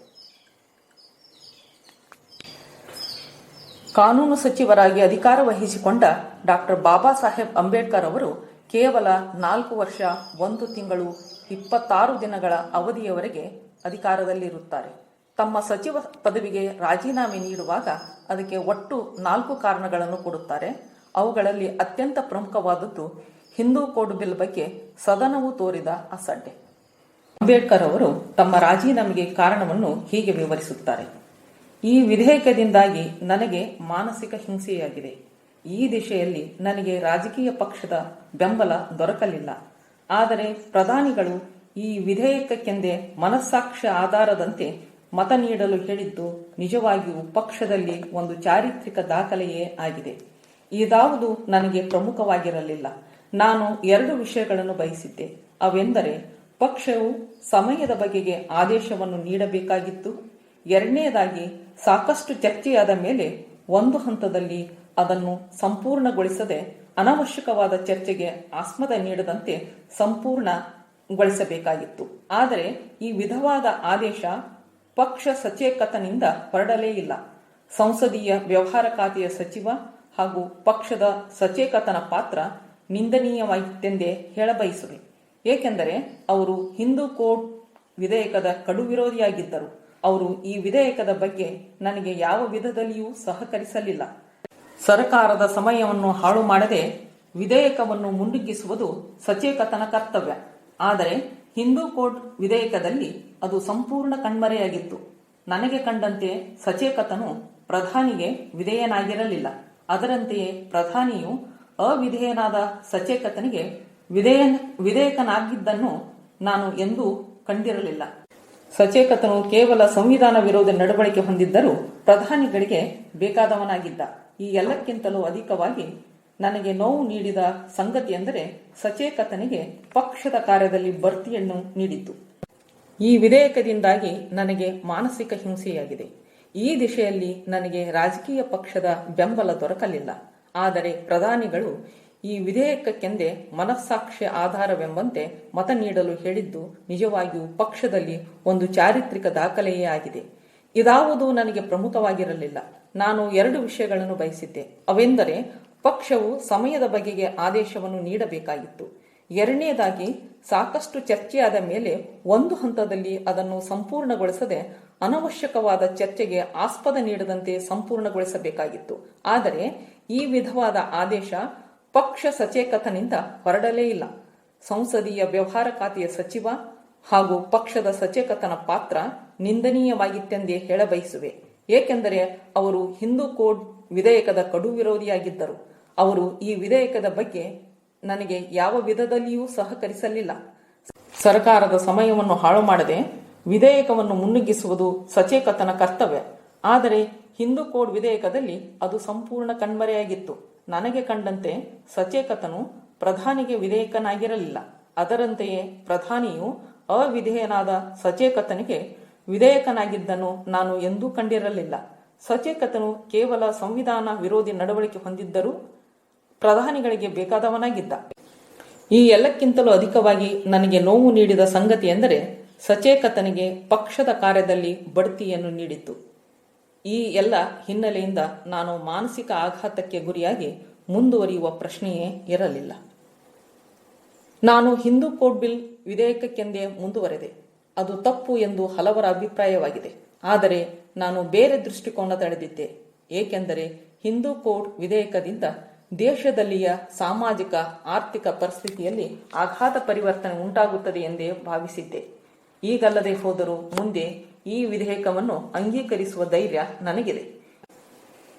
ಕಾನೂನು ಸಚಿವರಾಗಿ ಅಧಿಕಾರ ವಹಿಸಿಕೊಂಡ ಡಾಕ್ಟರ್ ಬಾಬಾ ಸಾಹೇಬ್ ಅಂಬೇಡ್ಕರ್ ಅವರು ಕೇವಲ ನಾಲ್ಕು ವರ್ಷ, ಒಂದು ತಿಂಗಳು, ಇಪ್ಪತ್ತಾರು ದಿನಗಳ ಅವಧಿಯವರೆಗೆ ಅಧಿಕಾರದಲ್ಲಿರುತ್ತಾರೆ. ತಮ್ಮ ಸಚಿವ ಪದವಿಗೆ ರಾಜೀನಾಮೆ ನೀಡುವಾಗ ಅದಕ್ಕೆ ಒಟ್ಟು ನಾಲ್ಕು ಕಾರಣಗಳನ್ನು ಕೊಡುತ್ತಾರೆ. ಅವುಗಳಲ್ಲಿ ಅತ್ಯಂತ ಪ್ರಮುಖವಾದದ್ದು ಹಿಂದೂ ಕೋಡ್ ಬಿಲ್ ಬಗ್ಗೆ ಸದನವು ತೋರಿದ ಅಸಡ್ಡೆ. ಅಂಬೇಡ್ಕರ್ ಅವರು ತಮ್ಮ ರಾಜೀನಾಮೆಗೆ ಕಾರಣವನ್ನು ಹೀಗೆ ವಿವರಿಸುತ್ತಾರೆ. ಈ ವಿಧೇಯಕದಿಂದಾಗಿ ನನಗೆ ಮಾನಸಿಕ ಹಿಂಸೆಯಾಗಿದೆ. ಈ ದಿಶೆಯಲ್ಲಿ ನನಗೆ ರಾಜಕೀಯ ಪಕ್ಷದ ಬೆಂಬಲ ದೊರಕಲಿಲ್ಲ. ಆದರೆ ಪ್ರಧಾನಿಗಳು ಈ ವಿಧೇಯಕಕ್ಕೆಂದೇ ಮನಸ್ಸಾಕ್ಷ್ಯ ಆಧಾರದಂತೆ ಮತ ನೀಡಲು ಹೇಳಿದ್ದು ನಿಜವಾಗಿಯೂ ಪಕ್ಷದಲ್ಲಿ ಒಂದು ಚಾರಿತ್ರಿಕ ದಾಖಲೆಯೇ ಆಗಿದೆ. ಇದಾವುದು ನನಗೆ ಪ್ರಮುಖವಾಗಿರಲಿಲ್ಲ. ನಾನು ಎರಡು ವಿಷಯಗಳನ್ನು ಬಯಸಿದ್ದೆ. ಅವೆಂದರೆ, ಪಕ್ಷವು ಸಮಯದ ಬಗೆಗೆ ಆದೇಶವನ್ನು ನೀಡಬೇಕಾಗಿತ್ತು. ಎರಡನೆಯದಾಗಿ ಸಾಕಷ್ಟು ಚರ್ಚೆಯಾದ ಮೇಲೆ ಒಂದು ಹಂತದಲ್ಲಿ ಅದನ್ನು ಸಂಪೂರ್ಣಗೊಳಿಸದೆ, ಅನವಶ್ಯಕವಾದ ಚರ್ಚೆಗೆ ಆಸ್ಮದ ನೀಡದಂತೆ ಸಂಪೂರ್ಣಗೊಳಿಸಬೇಕಾಗಿತ್ತು. ಆದರೆ, ಈ ವಿಧವಾದ ಆದೇಶ ಪಕ್ಷ ಸಚೇಕತನಿಂದ ಹೊರಡಲೇ ಇಲ್ಲ. ಸಂಸದೀಯ ವ್ಯವಹಾರ ಖಾತೆಯ ಸಚಿವ ಹಾಗೂ ಪಕ್ಷದ ಸಚೇಕತನ ಪಾತ್ರ ನಿಂದನೀಯವಾಗಿತ್ತೆಂದೇ ಹೇಳಬಯಸುವೆ. ಏಕೆಂದರೆ ಅವರು ಹಿಂದೂ ಕೋಡ್ ವಿಧೇಯಕದ ಕಡು ವಿರೋಧಿಯಾಗಿದ್ದರು. ಅವರು ಈ ವಿಧೇಯಕದ ಬಗ್ಗೆ ನನಗೆ ಯಾವ ವಿಧದಲ್ಲಿಯೂ ಸಹಕರಿಸಲಿಲ್ಲ. ಸರ್ಕಾರದ ಸಮಯವನ್ನು ಹಾಳು ಮಾಡದೆ ವಿಧೇಯಕವನ್ನು ಮುಂಡುಗಿಸುವುದು ಸಚೇಕತನ ಕರ್ತವ್ಯ. ಆದರೆ ಹಿಂದೂ ಕೋಡ್ ವಿಧೇಯಕದಲ್ಲಿ ಅದು ಸಂಪೂರ್ಣ ಕಣ್ಮರೆಯಾಗಿತ್ತು. ನನಗೆ ಕಂಡಂತೆ ಸಚೇಕತನು ಪ್ರಧಾನಿಗೆ ವಿಧೇಯನಾಗಿರಲಿಲ್ಲ. ಅದರಂತೆಯೇ ಪ್ರಧಾನಿಯು ಅವಿಧೇಯನಾದ ಸಚೇಕತನಿಗೆ ವಿಧೇಯ ವಿಧೇಯಕನಾಗಿದ್ದನ್ನು ನಾನು ಎಂದೂ ಕಂಡಿರಲಿಲ್ಲ. ಸಚೇಕತನು ಕೇವಲ ಸಂವಿಧಾನ ವಿರೋಧ ನಡವಳಿಕೆ ಹೊಂದಿದ್ದರೂ ಪ್ರಧಾನಿಗಳಿಗೆ ಬೇಕಾದವನಾಗಿದ್ದ. ಈ ಎಲ್ಲಕ್ಕಿಂತಲೂ ಅಧಿಕವಾಗಿ ನನಗೆ ನೋವು ನೀಡಿದ ಸಂಗತಿ ಎಂದರೆ ಸಚೇಕತನಿಗೆ ಪಕ್ಷದ ಕಾರ್ಯದಲ್ಲಿ ಬಡ್ತಿಯನ್ನು ನೀಡಿತು ಈ ವಿಧೇಯಕದಿಂದಾಗಿ ನನಗೆ ಮಾನಸಿಕ ಹಿಂಸೆಯಾಗಿದೆ. ಈ ದಿಶೆಯಲ್ಲಿ ನನಗೆ ರಾಜಕೀಯ ಪಕ್ಷದ ಬೆಂಬಲ ದೊರಕಲಿಲ್ಲ. ಆದರೆ ಪ್ರಧಾನಿಗಳು ಈ ವಿಧೇಯಕಕ್ಕೆಂದೇ ಮನಸ್ಸಾಕ್ಷಿ ಆಧಾರವೆಂಬಂತೆ ಮತ ನೀಡಲು ಹೇಳಿದ್ದು ನಿಜವಾಗಿಯೂ ಪಕ್ಷದಲ್ಲಿ ಒಂದು ಚಾರಿತ್ರಿಕ ದಾಖಲೆಯೇ ಆಗಿದೆ. ಇದಾವುದು ನನಗೆ ಪ್ರಮುಖವಾಗಿರಲಿಲ್ಲ. ನಾನು ಎರಡು ವಿಷಯಗಳನ್ನು ಬಯಸಿದ್ದೆ. ಅವೆಂದರೆ ಪಕ್ಷವು ಸಮಯದ ಬಗೆಗೆ ಆದೇಶವನ್ನು ನೀಡಬೇಕಾಗಿತ್ತು. ಎರಡನೇದಾಗಿ ಸಾಕಷ್ಟು ಚರ್ಚೆಯಾದ ಮೇಲೆ ಒಂದು ಹಂತದಲ್ಲಿ ಅದನ್ನು ಸಂಪೂರ್ಣಗೊಳಿಸದೆ ಅನವಶ್ಯಕವಾದ ಚರ್ಚೆಗೆ ಆಸ್ಪದ ನೀಡದಂತೆ ಸಂಪೂರ್ಣಗೊಳಿಸಬೇಕಾಗಿತ್ತು. ಆದರೆ ಈ ವಿಧವಾದ ಆದೇಶ ಪಕ್ಷ ಸಚೇಕತನಿಂದ ಹೊರಡಲೇ ಇಲ್ಲ. ಸಂಸದೀಯ ವ್ಯವಹಾರ ಖಾತೆಯ ಸಚಿವ ಹಾಗೂ ಪಕ್ಷದ ಸಚೇಕತನ ಪಾತ್ರ ನಿಂದನೀಯವಾಗಿತ್ತೆಂದೇ ಹೇಳಬಯಸುವೆ. ಏಕೆಂದರೆ ಅವರು ಹಿಂದೂ ಕೋಡ್ ವಿಧೇಯಕದ ಕಡು ವಿರೋಧಿಯಾಗಿದ್ದರು. ಅವರು ಈ ವಿಧೇಯಕದ ಬಗ್ಗೆ ನನಗೆ ಯಾವ ವಿಧದಲ್ಲಿಯೂ ಸಹಕರಿಸಲಿಲ್ಲ. ಸರ್ಕಾರದ ಸಮಯವನ್ನು ಹಾಳು ಮಾಡದೆ ವಿಧೇಯಕವನ್ನು ಮುನ್ನುಗ್ಗಿಸುವುದು ಸಚೇತನ ಕರ್ತವ್ಯ. ಆದರೆ ಹಿಂದೂ ಕೋಡ್ ವಿಧೇಯಕದಲ್ಲಿ ಅದು ಸಂಪೂರ್ಣ ಕಣ್ಮರೆಯಾಗಿತ್ತು. ನನಗೆ ಕಂಡಂತೆ ಸಚೇಕತನು ಪ್ರಧಾನಿಗೆ ವಿಧೇಯಕನಾಗಿರಲಿಲ್ಲ. ಅದರಂತೆಯೇ ಪ್ರಧಾನಿಯು ಅವಿಧೇಯನಾದ ಸಚೇಕತನಿಗೆ ವಿಧೇಯಕನಾಗಿದ್ದನ್ನು ನಾನು ಎಂದೂ ಕಂಡಿರಲಿಲ್ಲ. ಸಚೇಕತನು ಕೇವಲ ಸಂವಿಧಾನ ವಿರೋಧಿ ನಡವಳಿಕೆ ಹೊಂದಿದ್ದರೂ ಪ್ರಧಾನಿಗಳಿಗೆ ಬೇಕಾದವನಾಗಿದ್ದ. ಈ ಎಲ್ಲಕ್ಕಿಂತಲೂ ಅಧಿಕವಾಗಿ ನನಗೆ ನೋವು ನೀಡಿದ ಸಂಗತಿ ಎಂದರೆ ಸಚೇಕತನಿಗೆ ಪಕ್ಷದ ಕಾರ್ಯದಲ್ಲಿ ಬಡ್ತಿಯನ್ನು ನೀಡಿತ್ತು. ಈ ಎಲ್ಲ ಹಿನ್ನೆಲೆಯಿಂದ ನಾನು ಮಾನಸಿಕ ಆಘಾತಕ್ಕೆ ಗುರಿಯಾಗಿ ಮುಂದುವರಿಯುವ ಪ್ರಶ್ನೆಯೇ ಇರಲಿಲ್ಲ. ನಾನು ಹಿಂದೂ ಕೋಡ್ ಬಿಲ್ ವಿಧೇಯಕಕ್ಕೆಂದೇ ಮುಂದುವರೆದೆ. ಅದು ತಪ್ಪು ಎಂದು ಹಲವರ ಅಭಿಪ್ರಾಯವಾಗಿದೆ. ಆದರೆ ನಾನು ಬೇರೆ ದೃಷ್ಟಿಕೋನ ತಡೆದಿದ್ದೆ. ಏಕೆಂದರೆ ಹಿಂದೂ ಕೋಡ್ ವಿಧೇಯಕದಿಂದ ದೇಶದಲ್ಲಿಯ ಸಾಮಾಜಿಕ, ಆರ್ಥಿಕ ಪರಿಸ್ಥಿತಿಯಲ್ಲಿ ಆಘಾತ ಪರಿವರ್ತನೆ ಉಂಟಾಗುತ್ತದೆ ಎಂದೇ ಭಾವಿಸಿದ್ದೆ. ಈಗಲ್ಲದೆ ಹೋದರೂ ಮುಂದೆ ಈ ವಿಧೇಯಕವನ್ನು ಅಂಗೀಕರಿಸುವ ಧೈರ್ಯ ನನಗಿದೆ.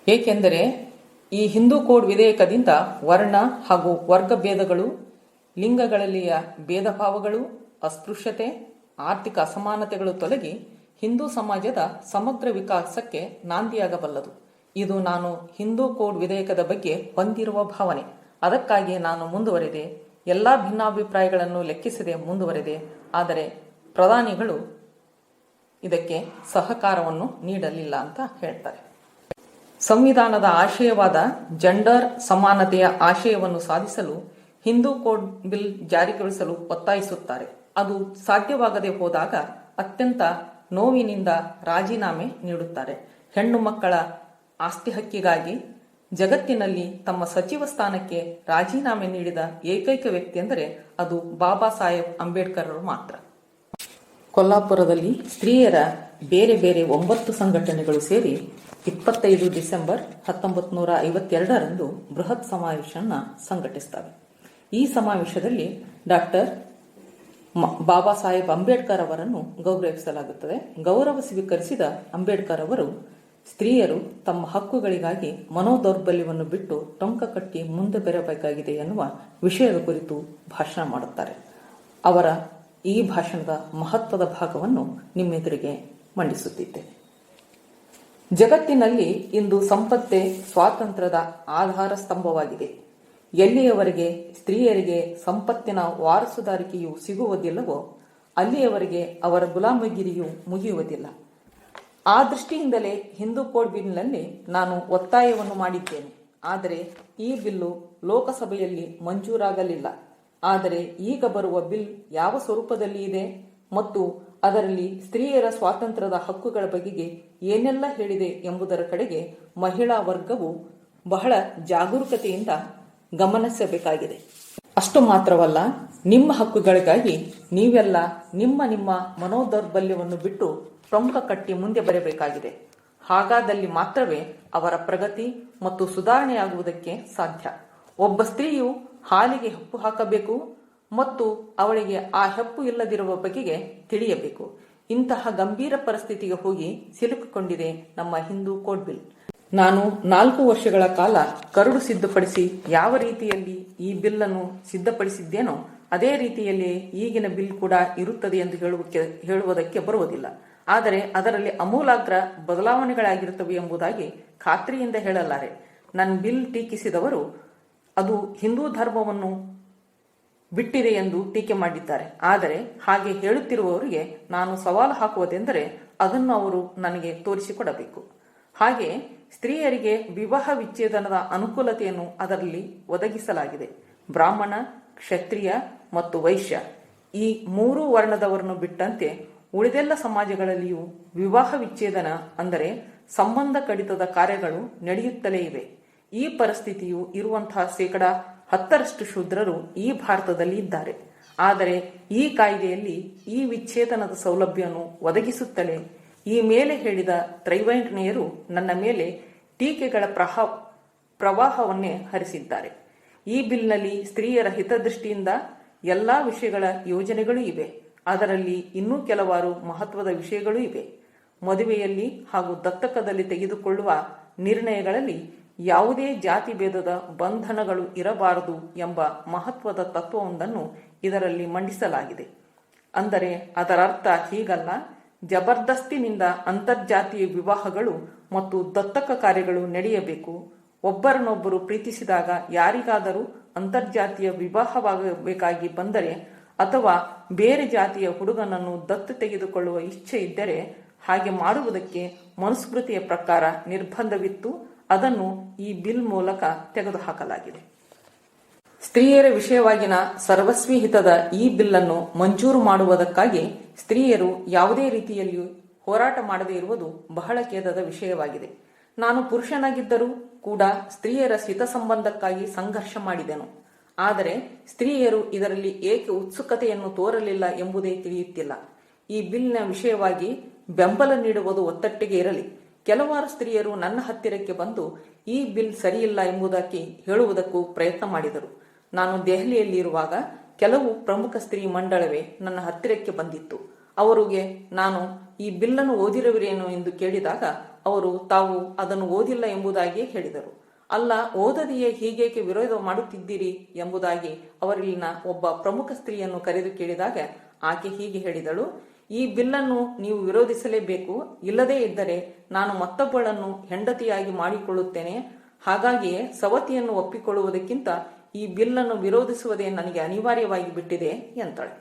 ಏಕೆಂದರೆ ಈ ಹಿಂದೂ ಕೋಡ್ ವಿಧೇಯಕದಿಂದ ವರ್ಣ ಹಾಗೂ ವರ್ಗ ಭೇದಗಳು, ಲಿಂಗಗಳಲ್ಲಿಯ ಭೇದ ಭಾವಗಳು ಅಸ್ಪೃಶ್ಯತೆ, ಆರ್ಥಿಕ ಅಸಮಾನತೆಗಳು ತೊಲಗಿ ಹಿಂದೂ ಸಮಾಜದ ಸಮಗ್ರ ವಿಕಾಸಕ್ಕೆ ನಾಂದಿಯಾಗಬಲ್ಲದು. ಇದು ನಾನು ಹಿಂದೂ ಕೋಡ್ ವಿಧೇಯಕದ ಬಗ್ಗೆ ಹೊಂದಿರುವ ಭಾವನೆ. ಅದಕ್ಕಾಗಿ ನಾನು ಮುಂದುವರೆದೆ, ಎಲ್ಲಾ ಭಿನ್ನಾಭಿಪ್ರಾಯಗಳನ್ನು ಲೆಕ್ಕಿಸದೆ ಮುಂದುವರೆದೆ. ಆದರೆ ಪ್ರಧಾನಿಗಳು ಇದಕ್ಕೆ ಸಹಕಾರವನ್ನು ನೀಡಲಿಲ್ಲ ಅಂತ ಹೇಳ್ತಾರೆ. ಸಂವಿಧಾನದ ಆಶಯವಾದ ಜೆಂಡರ್ ಸಮಾನತೆಯ ಆಶಯವನ್ನು ಸಾಧಿಸಲು ಹಿಂದೂ ಕೋಡ್ ಬಿಲ್ ಜಾರಿಗೊಳಿಸಲು ಒತ್ತಾಯಿಸುತ್ತಾರೆ. ಅದು ಸಾಧ್ಯವಾಗದೆ ಹೋದಾಗ ಅತ್ಯಂತ ನೋವಿನಿಂದ ರಾಜೀನಾಮೆ ನೀಡುತ್ತಾರೆ. ಹೆಣ್ಣು ಮಕ್ಕಳ ಆಸ್ತಿ ಹಕ್ಕಿಗಾಗಿ ಜಗತ್ತಿನಲ್ಲಿ ತಮ್ಮ ಸಚಿವ ಸ್ಥಾನಕ್ಕೆ ರಾಜೀನಾಮೆ ನೀಡಿದ ಏಕೈಕ ವ್ಯಕ್ತಿ ಎಂದರೆ ಅದು ಬಾಬಾ ಸಾಹೇಬ್ ಅಂಬೇಡ್ಕರ್ ಮಾತ್ರ. ಕೊಲ್ಲಾಪುರದಲ್ಲಿ ಸ್ತ್ರೀಯರ ಬೇರೆ ಬೇರೆ ಒಂಬತ್ತು ಸಂಘಟನೆಗಳು ಸೇರಿ ಇಪ್ಪತ್ತೈದು ಡಿಸೆಂಬರ್ ಹತ್ತೊಂಬತ್ತು ನೂರ ಐವತ್ತೆರಡರಂದು ಬೃಹತ್ ಸಮಾವೇಶನ ಸಂಘಟಿಸುತ್ತವೆ ಈ ಸಮಾವೇಶದಲ್ಲಿ ಡಾಕ್ಟರ್ ಬಾಬಾ ಸಾಹೇಬ್ ಅಂಬೇಡ್ಕರ್ ಅವರನ್ನು ಗೌರವಿಸಲಾಗುತ್ತದೆ. ಗೌರವ ಸ್ವೀಕರಿಸಿದ ಅಂಬೇಡ್ಕರ್ ಅವರು ಸ್ತ್ರೀಯರು ತಮ್ಮ ಹಕ್ಕುಗಳಿಗಾಗಿ ಮನೋದೌರ್ಬಲ್ಯವನ್ನು ಬಿಟ್ಟು ಟೊಂಕ ಕಟ್ಟಿ ಮುಂದೆ ಬರಬೇಕಾಗಿದೆ ಎನ್ನುವ ವಿಷಯದ ಕುರಿತು ಭಾಷಣ ಮಾಡುತ್ತಾರೆ. ಅವರ ಈ ಭಾಷಣದ ಮಹತ್ವದ ಭಾಗವನ್ನು ನಿಮ್ಮೆದುರಿಗೆ ಮಂಡಿಸುತ್ತಿದ್ದೇನೆ ಜಗತ್ತಿನಲ್ಲಿ ಇಂದು ಸಂಪತ್ತೇ ಸ್ವಾತಂತ್ರ್ಯದ ಆಧಾರ ಸ್ತಂಭವಾಗಿದೆ. ಎಲ್ಲಿಯವರೆಗೆ ಸ್ತ್ರೀಯರಿಗೆ ಸಂಪತ್ತಿನ ವಾರಸುದಾರಿಕೆಯು ಸಿಗುವುದಿಲ್ಲವೋ, ಅಲ್ಲಿಯವರೆಗೆ ಅವರ ಗುಲಾಮಗಿರಿಯು ಮುಗಿಯುವುದಿಲ್ಲ. ಆ ದೃಷ್ಟಿಯಿಂದಲೇ ಹಿಂದೂ ಕೋಡ್ ಬಿಲ್ನಲ್ಲಿ ನಾನು ಒತ್ತಾಯವನ್ನು ಮಾಡಿದ್ದೇನೆ. ಆದರೆ ಈ ಬಿಲ್ಲು ಲೋಕಸಭೆಯಲ್ಲಿ ಮಂಜೂರಾಗಲಿಲ್ಲ. ಆದರೆ ಈಗ ಬರುವ ಬಿಲ್ ಯಾವ ಸ್ವರೂಪದಲ್ಲಿ ಇದೆ ಮತ್ತು ಅದರಲ್ಲಿ ಸ್ತ್ರೀಯರ ಸ್ವಾತಂತ್ರ್ಯದ ಹಕ್ಕುಗಳ ಬಗೆಗೆ ಏನೆಲ್ಲ ಹೇಳಿದೆ ಎಂಬುದರ ಕಡೆಗೆ ಮಹಿಳಾ ವರ್ಗವು ಬಹಳ ಜಾಗರೂಕತೆಯಿಂದ ಗಮನಿಸಬೇಕಾಗಿದೆ. ಅಷ್ಟು ಮಾತ್ರವಲ್ಲ, ನಿಮ್ಮ ಹಕ್ಕುಗಳಿಗಾಗಿ ನೀವೆಲ್ಲ ನಿಮ್ಮ ನಿಮ್ಮ ಮನೋದೌರ್ಬಲ್ಯವನ್ನು ಬಿಟ್ಟು ಪ್ರಮುಖ ಕಟ್ಟಿ ಮುಂದೆ ಬರಬೇಕಾಗಿದೆ ಹಾಗಾದಲ್ಲಿ ಮಾತ್ರವೇ ಅವರ ಪ್ರಗತಿ ಮತ್ತು ಸುಧಾರಣೆಯಾಗುವುದಕ್ಕೆ ಸಾಧ್ಯ. ಒಬ್ಬ ಸ್ತ್ರೀಯು ಹಾಲಿಗೆ ಹೆಪ್ಪು ಹಾಕಬೇಕು ಮತ್ತು ಅವಳಿಗೆ ಆ ಹೆಪ್ಪು ಇಲ್ಲದಿರುವ ಬಗೆಗೆ ತಿಳಿಯಬೇಕು. ಇಂತಹ ಗಂಭೀರ ಪರಿಸ್ಥಿತಿಗೆ ಹೋಗಿ ಸಿಲುಕಿಕೊಂಡಿದೆ ನಮ್ಮ ಹಿಂದೂ ಕೋಡ್ ಬಿಲ್. ನಾನು ನಾಲ್ಕು ವರ್ಷಗಳ ಕಾಲ ಕರಡು ಸಿದ್ಧಪಡಿಸಿ ಯಾವ ರೀತಿಯಲ್ಲಿ ಈ ಬಿಲ್ ಅನ್ನು ಸಿದ್ಧಪಡಿಸಿದ್ದೇನೋ, ಅದೇ ರೀತಿಯಲ್ಲಿ ಈಗಿನ ಬಿಲ್ ಕೂಡ ಇರುತ್ತದೆ ಎಂದು ಹೇಳುವುದಕ್ಕೆ ಬರುವುದಿಲ್ಲ. ಆದರೆ ಅದರಲ್ಲಿ ಅಮೂಲಾಗ್ರ ಬದಲಾವಣೆಗಳಾಗಿರುತ್ತವೆ ಎಂಬುದಾಗಿ ಖಾತ್ರಿಯಿಂದ ಹೇಳಲಾರೆ. ನನ್ನ ಬಿಲ್ ಟೀಕಿಸಿದವರು ಅದು ಹಿಂದೂ ಧರ್ಮವನ್ನು ಬಿಟ್ಟಿದೆ ಎಂದು ಟೀಕೆ ಮಾಡಿದ್ದಾರೆ. ಆದರೆ ಹಾಗೆ ಹೇಳುತ್ತಿರುವವರಿಗೆ ನಾನು ಸವಾಲು ಹಾಕುವುದೆಂದರೆ ಅದನ್ನು ಅವರು ನನಗೆ ತೋರಿಸಿಕೊಡಬೇಕು. ಹಾಗೆ ಸ್ತ್ರೀಯರಿಗೆ ವಿವಾಹ ವಿಚ್ಛೇದನದ ಅನುಕೂಲತೆಯನ್ನು ಅದರಲ್ಲಿ ಒದಗಿಸಲಾಗಿದೆ. ಬ್ರಾಹ್ಮಣ, ಕ್ಷತ್ರಿಯ ಮತ್ತು ವೈಶ್ಯ ಈ ಮೂರು ವರ್ಣದವರನ್ನು ಬಿಟ್ಟಂತೆ ಉಳಿದೆಲ್ಲ ಸಮಾಜಗಳಲ್ಲಿಯೂ ವಿವಾಹ ವಿಚ್ಛೇದನ ಅಂದರೆ ಸಂಬಂಧ ಕಡಿತದ ಕಾರ್ಯಗಳು ನಡೆಯುತ್ತಲೇ ಇವೆ. ಈ ಪರಿಸ್ಥಿತಿಯು ಇರುವಂತಹ ಶೇಕಡ ಹತ್ತರಷ್ಟು ಶೂದ್ರರು ಈ ಭಾರತದಲ್ಲಿ ಇದ್ದಾರೆ. ಆದರೆ ಈ ಕಾಯ್ದೆಯಲ್ಲಿ ಈ ವಿಚ್ಛೇದನದ ಸೌಲಭ್ಯವನ್ನು ಒದಗಿಸುತ್ತಲೇ ಈ ಮೇಲೆ ಹೇಳಿದ ತ್ರೈವೈಂಟನೆಯರು ನನ್ನ ಮೇಲೆ ಟೀಕೆಗಳ ಪ್ರಹ, ಪ್ರವಾಹವನ್ನೇ ಹರಿಸಿದ್ದಾರೆ. ಈ ಬಿಲ್ನಲ್ಲಿ ಸ್ತ್ರೀಯರ ಹಿತದೃಷ್ಟಿಯಿಂದ ಎಲ್ಲಾ ವಿಷಯಗಳ ಯೋಜನೆಗಳು ಇವೆ. ಅದರಲ್ಲಿ ಇನ್ನೂ ಕೆಲವಾರು ಮಹತ್ವದ ವಿಷಯಗಳೂ ಇವೆ. ಮದುವೆಯಲ್ಲಿ ಹಾಗೂ ದತ್ತಕದಲ್ಲಿ ತೆಗೆದುಕೊಳ್ಳುವ ನಿರ್ಣಯಗಳಲ್ಲಿ ಯಾವುದೇ ಜಾತಿ ಭೇದದ ಬಂಧನಗಳು ಇರಬಾರದು ಎಂಬ ಮಹತ್ವದ ತತ್ವವೊಂದನ್ನು ಇದರಲ್ಲಿ ಮಂಡಿಸಲಾಗಿದೆ. ಅಂದರೆ ಅದರರ್ಥ ಹೀಗಲ್ಲ, ಜಬರ್ದಸ್ತಿನಿಂದ ಅಂತರ್ಜಾತೀಯ ವಿವಾಹಗಳು ಮತ್ತು ದತ್ತಕ ಕಾರ್ಯಗಳು ನಡೆಯಬೇಕು. ಒಬ್ಬರನ್ನೊಬ್ಬರು ಪ್ರೀತಿಸಿದಾಗ ಯಾರಿಗಾದರೂ ಅಂತರ್ಜಾತೀಯ ವಿವಾಹವಾಗಬೇಕಾಗಿ ಬಂದರೆ ಅಥವಾ ಬೇರೆ ಜಾತಿಯ ಹುಡುಗನನ್ನು ದತ್ತು ತೆಗೆದುಕೊಳ್ಳುವ ಇಚ್ಛೆ ಇದ್ದರೆ ಹಾಗೆ ಮಾಡುವುದಕ್ಕೆ ಮನುಸ್ಮೃತಿಯ ಪ್ರಕಾರ ನಿರ್ಬಂಧವಿತ್ತು. ಅದನ್ನು ಈ ಬಿಲ್ ಮೂಲಕ ತೆಗೆದುಹಾಕಲಾಗಿದೆ. ಸ್ತ್ರೀಯರ ವಿಷಯವಾಗಿನ ಸರ್ವಸ್ವಿ ಹಿತದ ಈ ಬಿಲ್ಲನ್ನು ಮಂಜೂರು ಮಾಡುವುದಕ್ಕಾಗಿ ಸ್ತ್ರೀಯರು ಯಾವುದೇ ರೀತಿಯಲ್ಲಿಯೂ ಹೋರಾಟ ಮಾಡದೇ ಇರುವುದು ಬಹಳ ಖೇದದ ವಿಷಯವಾಗಿದೆ. ನಾನು ಪುರುಷನಾಗಿದ್ದರೂ ಕೂಡ ಸ್ತ್ರೀಯರ ಹಿತ ಸಂಬಂಧಕ್ಕಾಗಿ ಸಂಘರ್ಷ ಮಾಡಿದೆನು. ಆದರೆ ಸ್ತ್ರೀಯರು ಇದರಲ್ಲಿ ಏಕೆ ಉತ್ಸುಕತೆಯನ್ನು ತೋರಲಿಲ್ಲ ಎಂಬುದೇ ತಿಳಿಯುತ್ತಿಲ್ಲ. ಈ ಬಿಲ್ನ ವಿಷಯವಾಗಿ ಬೆಂಬಲ ನೀಡುವುದು ಒತ್ತಟ್ಟಿಗೆ ಇರಲಿ. ಕೆಲವಾರು ಸ್ತ್ರೀಯರು ನನ್ನ ಹತ್ತಿರಕ್ಕೆ ಬಂದು, ಈ ಬಿಲ್ ಸರಿಯಿಲ್ಲ ಎಂಬುದಾಗಿ ಹೇಳುವುದಕ್ಕೂ ಪ್ರಯತ್ನ ಮಾಡಿದರು. ನಾನು ದೆಹಲಿಯಲ್ಲಿರುವಾಗ ಕೆಲವು ಪ್ರಮುಖ ಸ್ತ್ರೀ ಮಂಡಳವೇ ನನ್ನ ಹತ್ತಿರಕ್ಕೆ ಬಂದಿತ್ತು. ಅವರಿಗೆ ನಾನು, ಈ ಬಿಲ್ಲನ್ನು ಓದಿರುವಿರೇನು? ಎಂದು ಕೇಳಿದಾಗ, ಅವರು, ತಾವು ಅದನ್ನು ಓದಿಲ್ಲ ಎಂಬುದಾಗಿಯೇ ಹೇಳಿದರು. ಅಲ್ಲ, ಓದದೆಯೇ ಹೀಗೇಕೆ ವಿರೋಧ ಮಾಡುತ್ತಿದ್ದೀರಿ ಎಂಬುದಾಗಿ ಅವರಿಲ್ಲಿನ ಒಬ್ಬ ಪ್ರಮುಖ ಸ್ತ್ರೀಯನ್ನು ಕರೆದು ಕೇಳಿದಾಗ ಆಕೆ ಹೀಗೆ ಹೇಳಿದಳು, ಈ ಬಿಲ್ಲನ್ನು ನೀವು ವಿರೋಧಿಸಲೇಬೇಕು. ಇಲ್ಲದೇ ಇದ್ದರೆ ನಾನು ಮತ್ತೊಬ್ಬಳನ್ನು ಹೆಂಡತಿಯಾಗಿ ಮಾಡಿಕೊಳ್ಳುತ್ತೇನೆ. ಹಾಗಾಗಿಯೇ ಸವತಿಯನ್ನು ಒಪ್ಪಿಕೊಳ್ಳುವುದಕ್ಕಿಂತ ಈ ಬಿಲ್ಲನ್ನು ವಿರೋಧಿಸುವುದೇ ನನಗೆ ಅನಿವಾರ್ಯವಾಗಿ ಬಿಟ್ಟಿದೆ, ಎಂತಾಳೆ.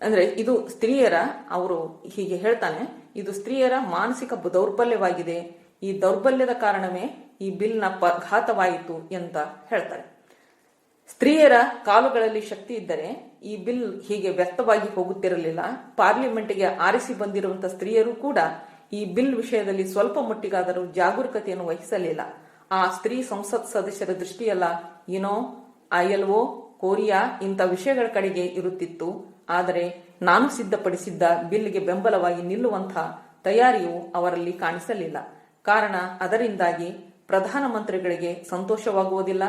ಅಂದ್ರೆ ಇದು ಸ್ತ್ರೀಯರ, ಅವರು ಹೀಗೆ ಹೇಳ್ತಾನೆ, ಇದು ಸ್ತ್ರೀಯರ ಮಾನಸಿಕ ದೌರ್ಬಲ್ಯವಾಗಿದೆ. ಈ ದೌರ್ಬಲ್ಯದ ಕಾರಣವೇ ಈ ಬಿಲ್ನ ಘಾತವಾಯಿತು ಅಂತ ಹೇಳ್ತಾರೆ. ಸ್ತ್ರೀಯರ ಕಾಲುಗಳಲ್ಲಿ ಶಕ್ತಿ ಇದ್ದರೆ ಈ ಬಿಲ್ ಹೀಗೆ ವ್ಯರ್ಥವಾಗಿ ಹೋಗುತ್ತಿರಲಿಲ್ಲ. ಪಾರ್ಲಿಮೆಂಟ್ಗೆ ಆರಿಸಿ ಬಂದಿರುವಂತಹ ಸ್ತ್ರೀಯರು ಕೂಡ ಈ ಬಿಲ್ ವಿಷಯದಲ್ಲಿ ಸ್ವಲ್ಪ ಮಟ್ಟಿಗಾದರೂ ಜಾಗರೂಕತೆಯನ್ನು ವಹಿಸಲಿಲ್ಲ. ಆ ಸ್ತ್ರೀ ಸಂಸತ್ ಸದಸ್ಯರ ದೃಷ್ಟಿಯಲ್ಲ ಏನೋ ಐಎಲ್ಒ ಕೊರಿಯಾ ಇಂಥ ವಿಷಯಗಳ ಕಡೆಗೆ ಇರುತ್ತಿತ್ತು. ಆದರೆ ನಾನು ಸಿದ್ಧಪಡಿಸಿದ್ದ ಬಿಲ್ಗೆ ಬೆಂಬಲವಾಗಿ ನಿಲ್ಲುವಂತಹ ತಯಾರಿಯು ಅವರಲ್ಲಿ ಕಾಣಿಸಲಿಲ್ಲ. ಕಾರಣ ಅದರಿಂದಾಗಿ ಪ್ರಧಾನಮಂತ್ರಿಗಳಿಗೆ ಸಂತೋಷವಾಗುವುದಿಲ್ಲ.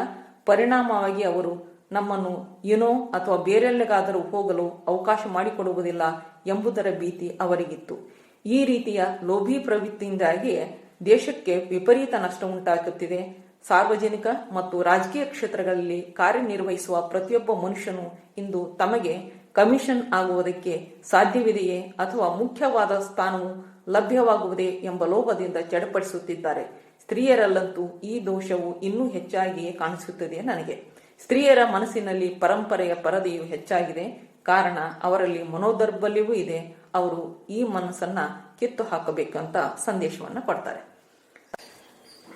ಪರಿಣಾಮವಾಗಿ ಅವರು ನಮ್ಮನ್ನು ಏನೋ ಅಥವಾ ಬೇರೆಲ್ಲಿಗಾದರೂ ಹೋಗಲು ಅವಕಾಶ ಮಾಡಿಕೊಡುವುದಿಲ್ಲ ಎಂಬುದರ ಭೀತಿ ಅವರಿಗಿತ್ತು. ಈ ರೀತಿಯ ಲೋಭಿ ಪ್ರವೃತ್ತಿಯಿಂದಾಗಿ ದೇಶಕ್ಕೆ ವಿಪರೀತ ನಷ್ಟ ಉಂಟಾಗುತ್ತಿದೆ. ಸಾರ್ವಜನಿಕ ಮತ್ತು ರಾಜಕೀಯ ಕ್ಷೇತ್ರಗಳಲ್ಲಿ ಕಾರ್ಯನಿರ್ವಹಿಸುವ ಪ್ರತಿಯೊಬ್ಬ ಮನುಷ್ಯನು ಇಂದು ತಮಗೆ ಕಮಿಷನ್ ಆಗುವುದಕ್ಕೆ ಸಾಧ್ಯವಿದೆಯೇ ಅಥವಾ ಮುಖ್ಯವಾದ ಸ್ಥಾನವು ಲಭ್ಯವಾಗುವುದೇ ಎಂಬ ಲೋಭದಿಂದ ಚಡಪಡಿಸುತ್ತಿದ್ದಾರೆ. ಸ್ತ್ರೀಯರಲ್ಲಂತೂ ಈ ದೋಷವು ಇನ್ನೂ ಹೆಚ್ಚಾಗಿಯೇ ಕಾಣಿಸುತ್ತದೆ ನನಗೆ. ಸ್ತ್ರೀಯರ ಮನಸ್ಸಿನಲ್ಲಿ ಪರಂಪರೆಯ ಪರದೆಯು ಹೆಚ್ಚಾಗಿದೆ. ಕಾರಣ ಅವರಲ್ಲಿ ಮನೋದೌರ್ಬಲ್ಯವೂ ಇದೆ. ಅವರು ಈ ಮನಸ್ಸನ್ನ ಕಿತ್ತು ಹಾಕಬೇಕಂತ ಸಂದೇಶವನ್ನ ಕೊಡ್ತಾರೆ.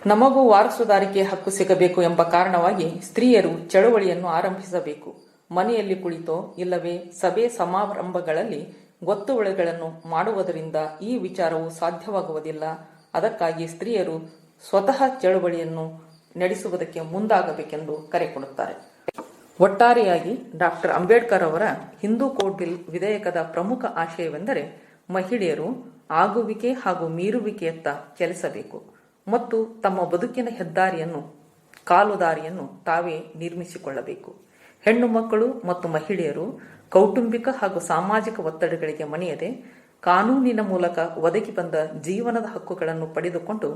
ನಮಗೂ ವಾರಸುದಾರಿಕೆ ಹಕ್ಕು ಸಿಗಬೇಕು ಎಂಬ ಕಾರಣವಾಗಿ ಸ್ತ್ರೀಯರು ಚಳುವಳಿಯನ್ನು ಆರಂಭಿಸಬೇಕು. ಮನೆಯಲ್ಲಿ ಕುಳಿತೋ ಇಲ್ಲವೇ ಸಭೆ ಸಮಾರಂಭಗಳಲ್ಲಿ ಗೊತ್ತುವಳಿಗಳನ್ನು ಮಾಡುವುದರಿಂದ ಈ ವಿಚಾರವು ಸಾಧ್ಯವಾಗುವುದಿಲ್ಲ. ಅದಕ್ಕಾಗಿ ಸ್ತ್ರೀಯರು ಸ್ವತಃ ಚಳುವಳಿಯನ್ನು ನಡೆಸುವುದಕ್ಕೆ ಮುಂದಾಗಬೇಕೆಂದು ಕರೆ ಕೊಡುತ್ತಾರೆ. ಒಟ್ಟಾರೆಯಾಗಿ ಡಾಕ್ಟರ್ ಅಂಬೇಡ್ಕರ್ ಅವರ ಹಿಂದೂ ಕೋಡ್ ವಿಧೇಯಕದ ಪ್ರಮುಖ ಆಶಯವೆಂದರೆ ಮಹಿಳೆಯರು ಆಗುವಿಕೆ ಹಾಗೂ ಮೀರುವಿಕೆಯತ್ತ ಚಲಿಸಬೇಕು ಮತ್ತು ತಮ್ಮ ಬದುಕಿನ ಹೆದ್ದಾರಿಯನ್ನು, ಕಾಲುದಾರಿಯನ್ನು ತಾವೇ ನಿರ್ಮಿಸಿಕೊಳ್ಳಬೇಕು. ಹೆಣ್ಣು ಮಕ್ಕಳು ಮತ್ತು ಮಹಿಳೆಯರು ಕೌಟುಂಬಿಕ ಹಾಗೂ ಸಾಮಾಜಿಕ ಒತ್ತಡಗಳಿಗೆ ಮಣಿಯದೆ, ಕಾನೂನಿನ ಮೂಲಕ ಒದಗಿ ಬಂದ ಜೀವನದ ಹಕ್ಕುಗಳನ್ನು ಪಡೆದುಕೊಂಡು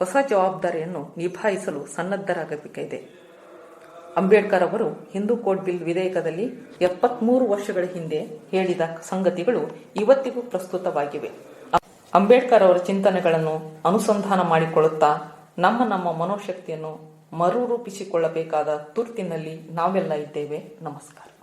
ಹೊಸ ಜವಾಬ್ದಾರಿಯನ್ನು ನಿಭಾಯಿಸಲು ಸನ್ನದ್ಧರಾಗಬೇಕಿದೆ ಅಂಬೇಡ್ಕರ್ ಅವರು ಹಿಂದೂ ಕೋಡ್ ಬಿಲ್ ವಿಧೇಯಕದಲ್ಲಿ ಎಪ್ಪತ್ಮೂರು ವರ್ಷಗಳ ಹಿಂದೆ ಹೇಳಿದ ಸಂಗತಿಗಳು ಇವತ್ತಿಗೂ ಪ್ರಸ್ತುತವಾಗಿವೆ. ಅಂಬೇಡ್ಕರ್ ಅವರ ಚಿಂತನೆಗಳನ್ನು ಅನುಸಂಧಾನ ಮಾಡಿಕೊಳ್ಳುತ್ತಾ ನಮ್ಮ ನಮ್ಮ ಮನೋಶಕ್ತಿಯನ್ನು ಮರುರೂಪಿಸಿಕೊಳ್ಳಬೇಕಾದ ತುರ್ತಿನಲ್ಲಿ ನಾವೆಲ್ಲ ಇದ್ದೇವೆ. ನಮಸ್ಕಾರ.